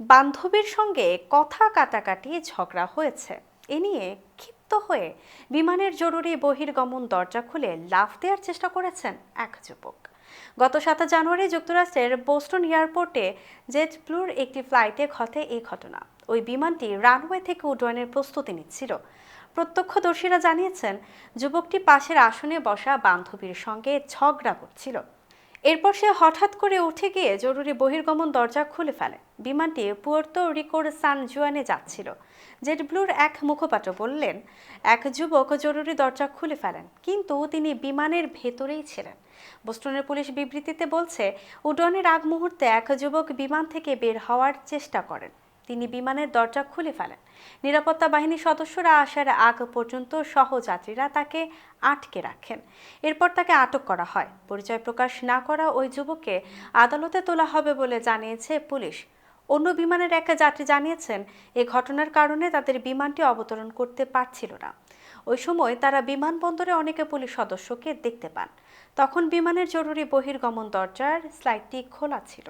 বান্ধবীর সঙ্গে কথা কাটাকাটি ঝগড়া হয়েছে। এ নিয়ে ক্ষিপ্ত হয়ে বিমানের জরুরি বহির্গমন দরজা খুলে লাফ দেওয়ার চেষ্টা করেছেন এক যুবক। গত সাত জানুয়ারি যুক্তরাষ্ট্রের বোস্টন এয়ারপোর্টে জেট ব্লুর একটি ফ্লাইটে ঘটে এই ঘটনা। ওই বিমানটি রানওয়ে থেকে উড্ডয়নের প্রস্তুতি নিচ্ছিল। প্রত্যক্ষদর্শীরা জানিয়েছেন, যুবকটি পাশের আসনে বসা বান্ধবীর সঙ্গে ঝগড়া করছিল। এরপর সে হঠাৎ করে উঠে গিয়ে জরুরি বহির্গমন দরজা খুলে ফেলে। বিমানটি পুয়ের্তো রিকোর সান জুয়ানে যাচ্ছিল। জেট ব্লুর এক মুখপাত্র বললেন, এক যুবক জরুরি দরজা খুলে ফেলেন, কিন্তু তিনি বিমানের ভেতরেই ছিলেন। বোস্টনের পুলিশ বিবৃতিতে বলছে উডনের আগ মুহূর্তে এক যুবক বিমান থেকে বের হওয়ার চেষ্টা করেন। তিনি বিমানের দরজা খুলে ফেলেন। নিরাপত্তা বাহিনীর সদস্যরা আসার আগ পর্যন্ত সহযাত্রীরা তাকে আটকে রাখেন। এরপর তাকে আটক করা হয়। পরিচয় প্রকাশ না করা ওই যুবককে আদালতে তোলা হবে বলে জানিয়েছে পুলিশ। অন্য বিমানের এক যাত্রী জানিয়েছেন, এ ঘটনার কারণে তাদের বিমানটি অবতরণ করতে পারছিল না। ওই সময় তারা বিমানবন্দরে অনেকে পুলিশ সদস্যকে দেখতে পান। তখন বিমানের জরুরি বহির্গমন দরজার স্লাইডটি খোলা ছিল।